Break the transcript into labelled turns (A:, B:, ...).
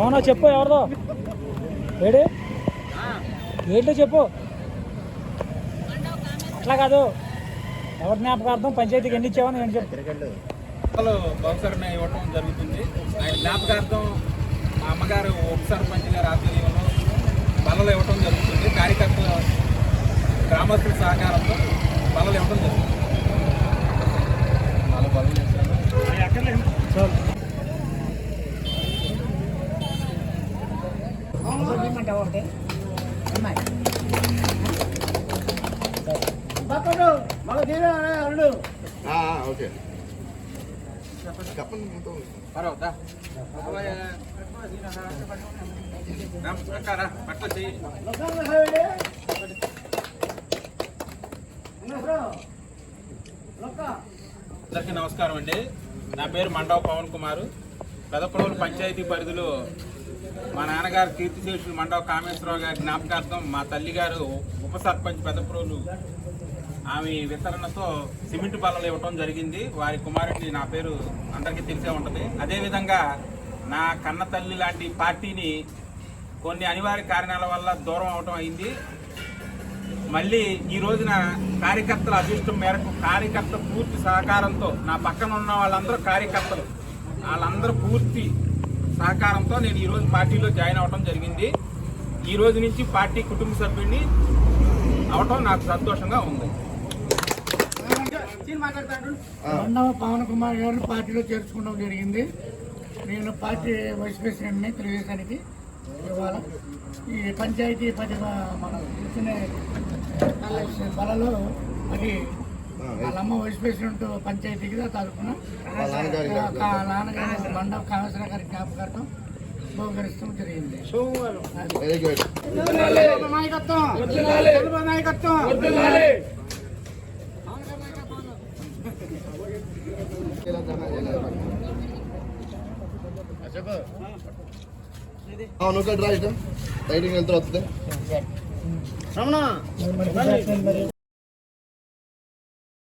A: అవునా చెప్పు ఎవరిదో. ఏడు? ఏంటో చెప్పు. అట్లా కాదు. ఎవరి జ్ఞాపకార్థం పంచాయతీకి ఎన్ని ఇచ్చావని నేను చెప్పు.
B: బహుసరణ ఇవ్వటం జరుగుతుంది. ఆయన జ్ఞాపకార్థం మా అమ్మగారు ఉపసర్పంచ్ గారు ఆధ్వర్యంలో బలలు ఇవ్వటం జరుగుతుంది. కార్యకర్తల గ్రామస్తుల సహకారంతో బలలు ఇవ్వటం జరుగుతుంది.
A: ఒకటి.
B: పట్ల చెయ్యి. అందరికీ నమస్కారం అండి. నా పేరు మండవ పవన్ కుమారు. పెదపడవలు పంచాయతీ పరిధిలో మా నాన్నగారు కీర్తిశేషులు మండవ కామేశ్వరరావు గారి జ్ఞాపకార్థం మా తల్లిగారు ఉప సర్పంచ్ పెద్దప్రోలు ఆమె వితరణతో సిమెంట్ బల్లలు ఇవ్వటం జరిగింది. వారి కుమారుడిని నా పేరు అందరికీ తెలిసే ఉంటుంది. అదేవిధంగా నా కన్న తల్లి లాంటి పార్టీని కొన్ని అనివార్య కారణాల వల్ల దూరం అవటం అయింది. మళ్ళీ ఈ రోజున కార్యకర్తల అదృష్టం మేరకు కార్యకర్త పూర్తి సహకారంతో నా పక్కన ఉన్న వాళ్ళందరూ కార్యకర్తలు. వాళ్ళందరూ పూర్తి సహకారంతో నేను ఈ రోజు పార్టీలో జాయిన్ అవడం జరిగింది. ఈ రోజు నుంచి పార్టీ కుటుంబ సభ్యుడిని అవటం నాకు సంతోషంగా ఉంది.
C: రెండవ పవన్ కుమార్ గారిని పార్టీలో చేర్చుకోవడం జరిగింది. నేను పార్టీ వైస్ ప్రెసిడెంట్ని తెలుగుదేశానికి ఇవాళ ఈ పంచాయతీ పది మన కూర్చునే బలలో అది వాళ్ళమ్మ వైస్ ప్రెసిడెంట్ పంచాయతీకి తరఫున
D: వాళ్ళ నాన్నగారి
C: మండప కామేశ్వర గారి జ్ఞాపకార్థం బహుకరిస్తాం జరిగింది. నాయకత్వం నాయకత్వం
D: అవును ఒకటి రా ఇష్టం రైటింగ్ ఎంత వస్తుంది?
A: మరి